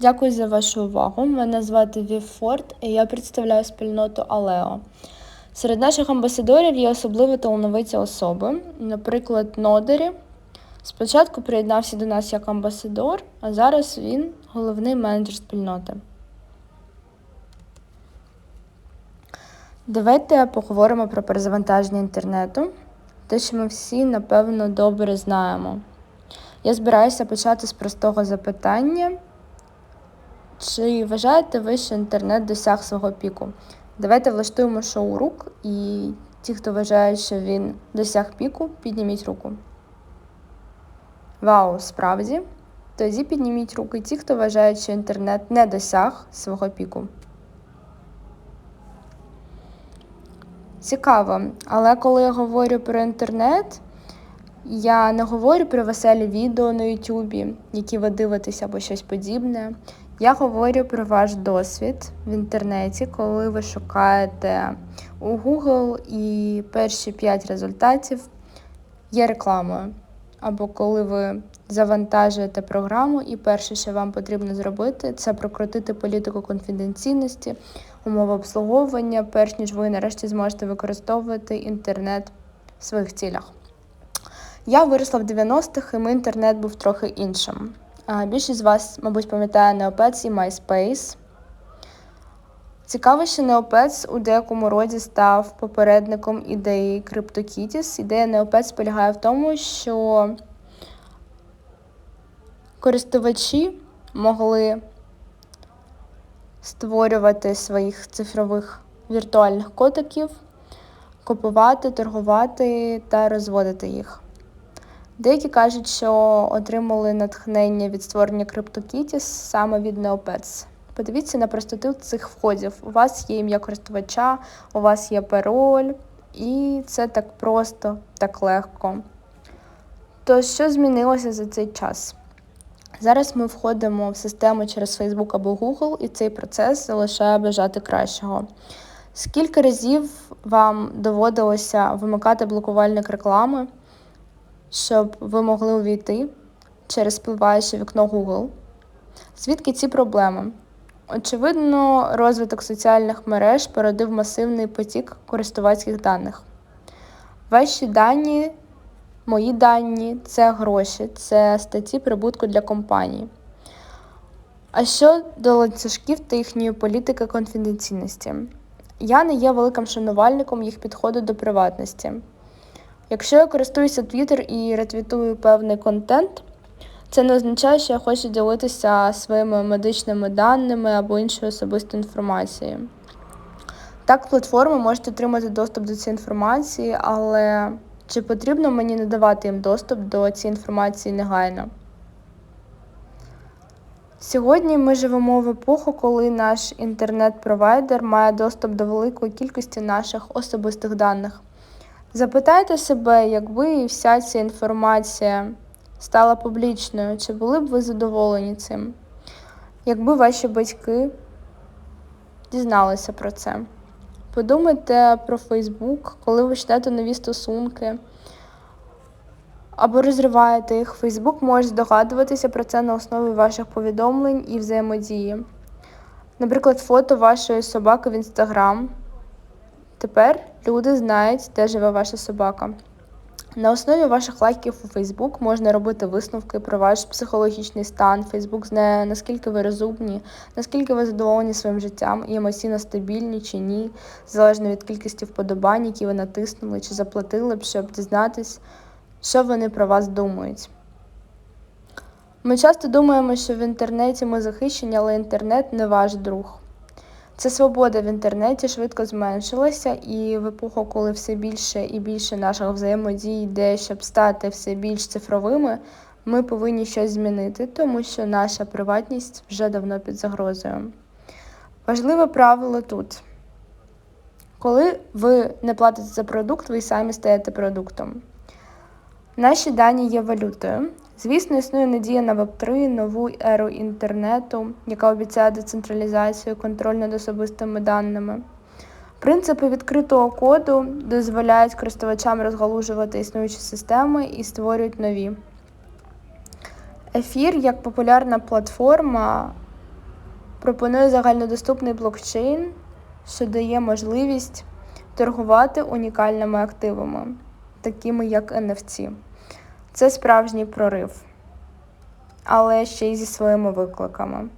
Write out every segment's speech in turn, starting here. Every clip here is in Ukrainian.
Дякую за вашу увагу. Мене звати Вів Форд і я представляю спільноту Алео. Серед наших амбасадорів є особливі талановиті особи, наприклад, Нодері. Спочатку приєднався до нас як амбасадор, а зараз він головний менеджер спільноти. Давайте поговоримо про перезавантаження інтернету, те, що ми всі, напевно, добре знаємо. Я збираюся почати з простого запитання. Чи вважаєте ви, що інтернет досяг свого піку? Давайте влаштуємо шоу рук, і ті, хто вважає, що він досяг піку, підніміть руку. Вау, справді? Тоді підніміть руки ті, хто вважає, що інтернет не досяг свого піку. Цікаво, але коли я говорю про інтернет, я не говорю про веселі відео на Ютубі, які ви дивитесь або щось подібне. Я говорю про ваш досвід в інтернеті, коли ви шукаєте у Google і перші 5 результатів є рекламою. Або коли ви завантажуєте програму, і перше, що вам потрібно зробити, це прокрутити політику конфіденційності, умови обслуговування, перш ніж ви нарешті зможете використовувати інтернет в своїх цілях. Я виросла в 90-х, і мій інтернет був трохи іншим. Більшість з вас, мабуть, пам'ятає Neopets і MySpace. Цікаво, що Neopets у деякому роді став попередником ідеї CryptoKitties. Ідея Neopets полягає в тому, що користувачі могли створювати своїх цифрових віртуальних котиків, купувати, торгувати та розводити їх. Деякі кажуть, що отримали натхнення від створення CryptoKitties саме від Neopets. Подивіться на простоту цих входів. У вас є ім'я користувача, у вас є пароль, і це так просто, так легко. То що змінилося за цей час? Зараз ми входимо в систему через Facebook або Google, і цей процес залишає бажати кращого. Скільки разів вам доводилося вимикати блокувальник реклами? Щоб ви могли увійти через спливаюче вікно Google. Звідки ці проблеми? Очевидно, розвиток соціальних мереж породив масивний потік користувацьких даних. Ваші дані, мої дані це гроші, це статті прибутку для компанії. А що до ланцюжків та їхньої політики конфіденційності? Я не є великим шанувальником їх підходу до приватності. Якщо я користуюся Twitter і ретвітую певний контент, це не означає, що я хочу ділитися своїми медичними даними або іншою особистою інформацією. Так, платформи можуть отримати доступ до цієї інформації, але чи потрібно мені надавати їм доступ до цієї інформації негайно? Сьогодні ми живемо в епоху, коли наш інтернет-провайдер має доступ до великої кількості наших особистих даних. Запитайте себе, якби вся ця інформація стала публічною, чи були б ви задоволені цим? Якби ваші батьки дізналися про це? Подумайте про Фейсбук, коли ви читаєте нові стосунки або розриваєте їх. Фейсбук може здогадуватися про це на основі ваших повідомлень і взаємодії. Наприклад, фото вашої собаки в інстаграм. Тепер люди знають, де живе ваша собака. На основі ваших лайків у Facebook можна робити висновки про ваш психологічний стан. Facebook знає, наскільки ви розумні, наскільки ви задоволені своїм життям і емоційно стабільні чи ні, залежно від кількості вподобань, які ви натиснули чи заплатили б, щоб дізнатись, що вони про вас думають. Ми часто думаємо, що в інтернеті ми захищені, але інтернет не ваш друг. Ця свобода в інтернеті швидко зменшилася, і в епоху, коли все більше і більше наших взаємодій йде, щоб стати все більш цифровими, ми повинні щось змінити, тому що наша приватність вже давно під загрозою. Важливе правило тут. Коли ви не платите за продукт, ви самі стаєте продуктом. Наші дані є валютою. Звісно, існує надія на Web3, нову еру інтернету, яка обіцяє децентралізацію, контроль над особистими даними. Принципи відкритого коду дозволяють користувачам розгалужувати існуючі системи і створюють нові. Ефір як популярна платформа Пропонує загальнодоступний блокчейн, що дає можливість торгувати унікальними активами, такими як NFT. Це справжній прорив, але ще й зі своїми викликами.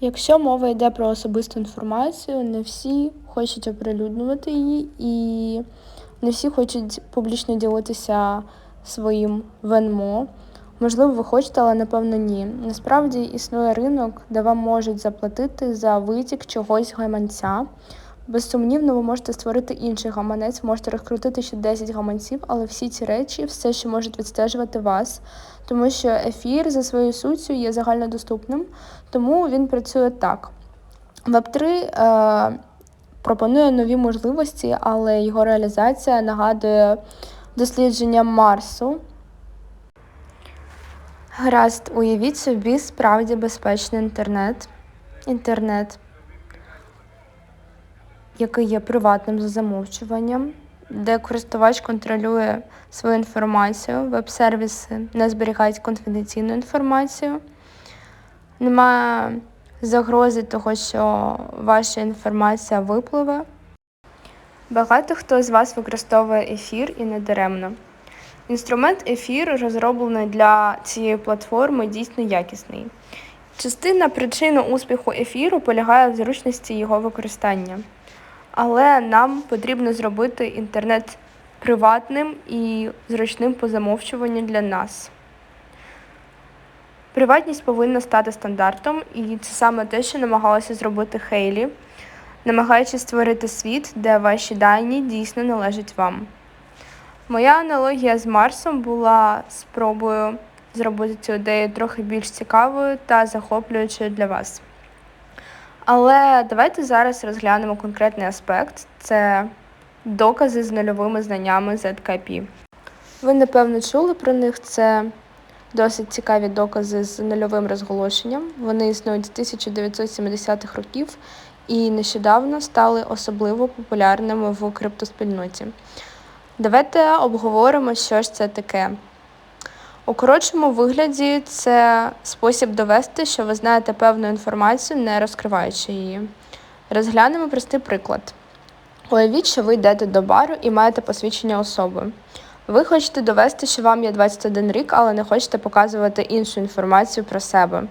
Якщо мова йде про особисту інформацію, не всі хочуть оприлюднювати її, і не всі хочуть публічно ділитися своїм ВНМО. Можливо, ви хочете, але напевно ні. Насправді існує ринок, де вам можуть заплатити за витік чогось гаманця. Безсумнівно, ви можете створити інший гаманець, можете розкрутити ще 10 гаманців, але всі ці речі все ще можуть відстежувати вас, тому що ефір за своєю суттю є загальнодоступним, тому він працює так. Web3 е, пропонує нові можливості, але його реалізація нагадує дослідження Марсу. Гаразд, уявіть собі справді безпечний інтернет. Інтернет, який є приватним за замовчуванням, де користувач контролює свою інформацію, веб-сервіси не зберігають конфіденційну інформацію. Немає загрози того, що ваша інформація випливе. Багато хто з вас використовує ефір і не даремно. Інструмент ефір, розроблений для цієї платформи, дійсно якісний. Частина причини успіху ефіру полягає в зручності його використання. Але нам потрібно зробити інтернет приватним і зручним по замовчуванню для нас. Приватність повинна стати стандартом, і це саме те, що намагалася зробити Хейлі, намагаючись створити світ, де ваші дані дійсно належать вам. Моя аналогія з Марсом була спробою зробити цю ідею трохи більш цікавою та захоплюючою для вас. Але давайте зараз розглянемо конкретний аспект це докази з нульовими знаннями ZKP. Ви, напевно, чули про них. Це досить цікаві докази з нульовим розголошенням. Вони існують з 1970-х років і нещодавно стали особливо популярними в криптоспільноті. Давайте обговоримо, що ж це таке. У коротшому вигляді це спосіб довести, що ви знаєте певну інформацію, не розкриваючи її. Розглянемо простий приклад. Уявіть, що ви йдете до бару і маєте посвідчення особи. Ви хочете довести, що вам є 21 рік, але не хочете показувати іншу інформацію про себе.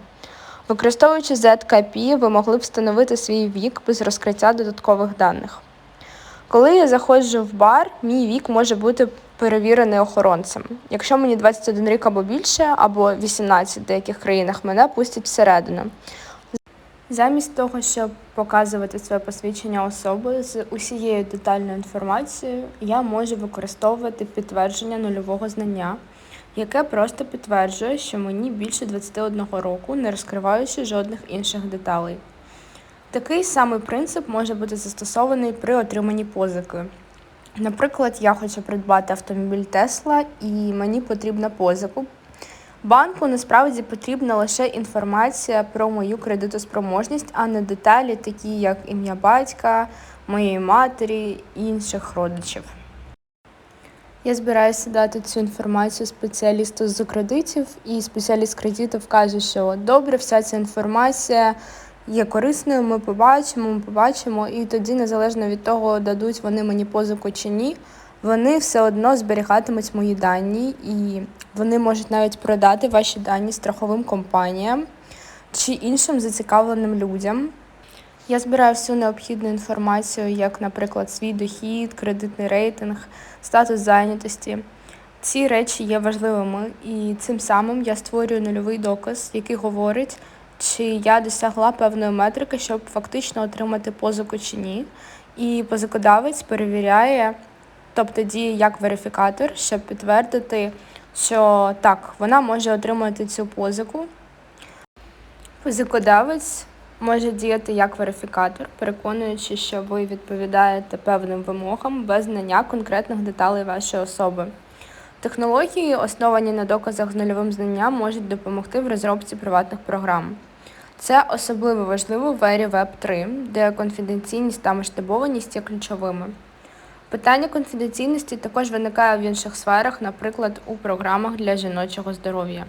Використовуючи ZKP, ви могли б встановити свій вік без розкриття додаткових даних. Коли я заходжу в бар, мій вік може бути перевірений охоронцем. Якщо мені 21 рік або більше, або 18 в деяких країнах, мене пустять всередину. Замість того, щоб показувати своє посвідчення особи з усією детальною інформацією, я можу використовувати підтвердження нульового знання, яке просто підтверджує, що мені більше 21 року, не розкриваючи жодних інших деталей. Такий самий принцип може бути застосований при отриманні позики. Наприклад, я хочу придбати автомобіль Тесла і мені потрібна позику. Банку насправді потрібна лише інформація про мою кредитоспроможність, а не деталі, такі як ім'я батька, моєї матері і інших родичів. Я збираюся дати цю інформацію спеціалісту з кредитів, і спеціаліст кредитів каже, що добре, вся ця інформація є корисною, ми побачимо, ми побачимо, і тоді, незалежно від того, дадуть вони мені позику чи ні, вони все одно зберігатимуть мої дані, і вони можуть навіть продати ваші дані страховим компаніям чи іншим зацікавленим людям. Я збираю всю необхідну інформацію, як, наприклад, свій дохід, кредитний рейтинг, статус зайнятості. Ці речі є важливими, і цим самим я створюю нульовий доказ, який говорить, чи я досягла певної метрики, щоб фактично отримати позику чи ні. І позикодавець перевіряє, тобто діє як верифікатор, щоб підтвердити, що так, вона може отримати цю позику. Позикодавець може діяти як верифікатор, переконуючи, що ви відповідаєте певним вимогам без знання конкретних деталей вашої особи. Технології, основані на доказах з нульовим знанням, можуть допомогти в розробці приватних програм. Це особливо важливо в ері Web 3, де конфіденційність та масштабованість є ключовими. Питання конфіденційності також виникає в інших сферах, наприклад, у програмах для жіночого здоров'я.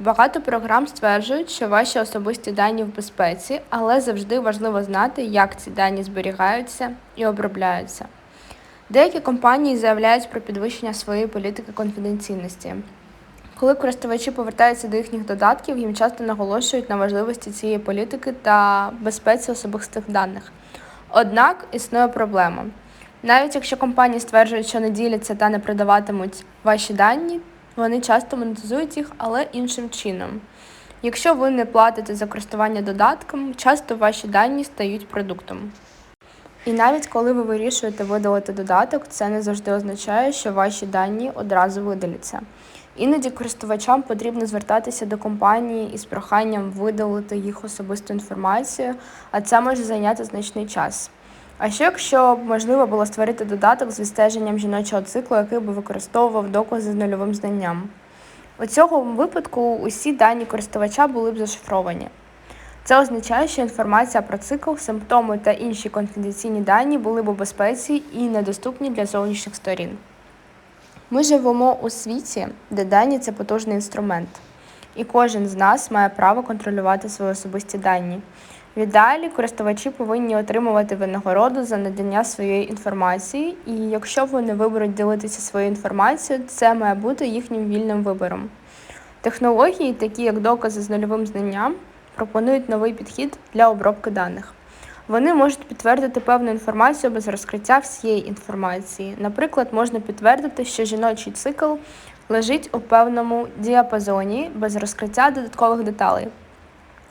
Багато програм стверджують, що ваші особисті дані в безпеці, але завжди важливо знати, як ці дані зберігаються і обробляються. Деякі компанії заявляють про підвищення своєї політики конфіденційності. Коли користувачі повертаються до їхніх додатків, їм часто наголошують на важливості цієї політики та безпеці особистих даних. Однак існує проблема. Навіть якщо компанії стверджують, що не діляться та не продаватимуть ваші дані, вони часто монетизують їх, але іншим чином. Якщо ви не платите за користування додатком, часто ваші дані стають продуктом. І навіть коли ви вирішуєте видалити додаток, це не завжди означає, що ваші дані одразу видаляться. Іноді користувачам потрібно звертатися до компанії із проханням видалити їх особисту інформацію, а це може зайняти значний час. А що якщо б можливо було створити додаток з відстеженням жіночого циклу, який би використовував докази з нульовим знанням? У цьому випадку усі дані користувача були б зашифровані. Це означає, що інформація про цикл, симптоми та інші конфіденційні дані були б у безпеці і недоступні для зовнішніх сторін. Ми живемо у світі, де дані це потужний інструмент, і кожен з нас має право контролювати свої особисті дані. Віддалі користувачі повинні отримувати винагороду за надання своєї інформації, і якщо вони виберуть ділитися своєю інформацією, це має бути їхнім вільним вибором. Технології, такі як докази з нульовим знанням, пропонують новий підхід для обробки даних. Вони можуть підтвердити певну інформацію без розкриття всієї інформації. Наприклад, можна підтвердити, що жіночий цикл лежить у певному діапазоні без розкриття додаткових деталей.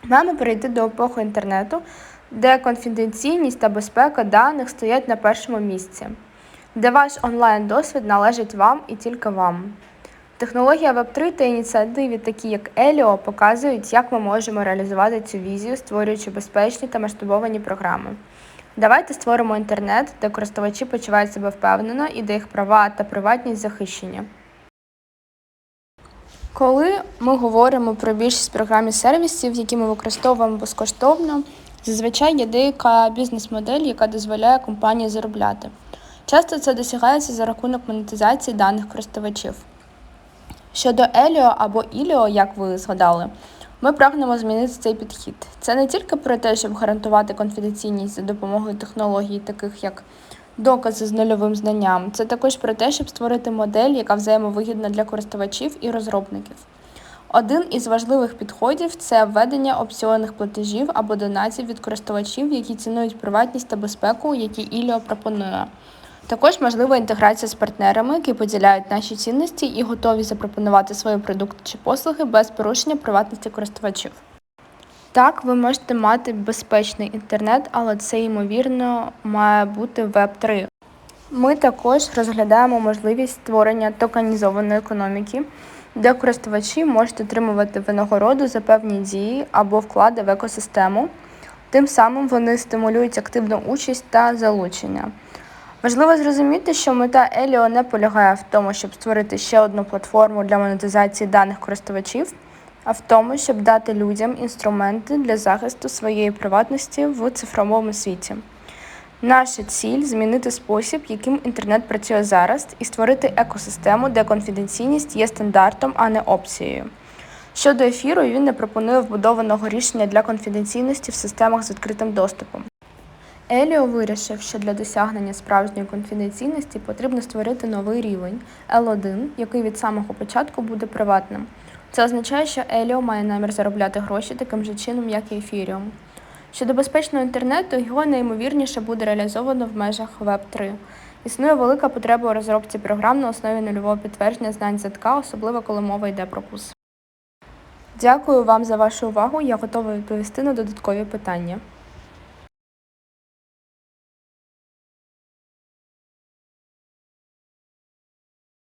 Маємо перейти до епохи інтернету, де конфіденційність та безпека даних стоять на першому місці, де ваш онлайн-досвід належить вам і тільки вам. Технологія Web3 та ініціативи, такі як Еліо, показують, як ми можемо реалізувати цю візію, створюючи безпечні та масштабовані програми. Давайте створимо інтернет, де користувачі почувають себе впевнено і де їх права та приватність захищені. Коли ми говоримо про більшість програм і сервісів, які ми використовуємо безкоштовно, зазвичай є деяка бізнес-модель, яка дозволяє компанії заробляти. Часто це досягається за рахунок монетизації даних користувачів. Щодо Еліо або Іліо, як ви згадали, ми прагнемо змінити цей підхід. Це не тільки про те, щоб гарантувати конфіденційність за допомогою технологій, таких як докази з нульовим знанням. Це також про те, щоб створити модель, яка взаємовигідна для користувачів і розробників. Один із важливих підходів це введення опціонних платежів або донацій від користувачів, які цінують приватність та безпеку, які Іліо пропонує. Також можлива інтеграція з партнерами, які поділяють наші цінності і готові запропонувати свої продукти чи послуги без порушення приватності користувачів. Так, ви можете мати безпечний інтернет, але це, ймовірно, має бути Web3. Ми також розглядаємо можливість створення токенізованої економіки, де користувачі можуть отримувати винагороду за певні дії або вклади в екосистему. Тим самим вони стимулюють активну участь та залучення. Важливо зрозуміти, що мета Еліо не полягає в тому, щоб створити ще одну платформу для монетизації даних користувачів, а в тому, щоб дати людям інструменти для захисту своєї приватності в цифровому світі. Наша ціль змінити спосіб, яким інтернет працює зараз, і створити екосистему, де конфіденційність є стандартом, а не опцією. Щодо ефіру, він не пропонує вбудованого рішення для конфіденційності в системах з відкритим доступом. Еліо вирішив, що для досягнення справжньої конфіденційності потрібно створити новий рівень L1, який від самого початку буде приватним. Це означає, що Еліо має намір заробляти гроші таким же чином, як і Ефіріум. Щодо безпечного інтернету, його найімовірніше буде реалізовано в межах Web3. Існує велика потреба у розробці програм на основі нульового підтвердження знань ЗК, особливо коли мова йде про ПУС. Дякую вам за вашу увагу. Я готова відповісти на додаткові питання.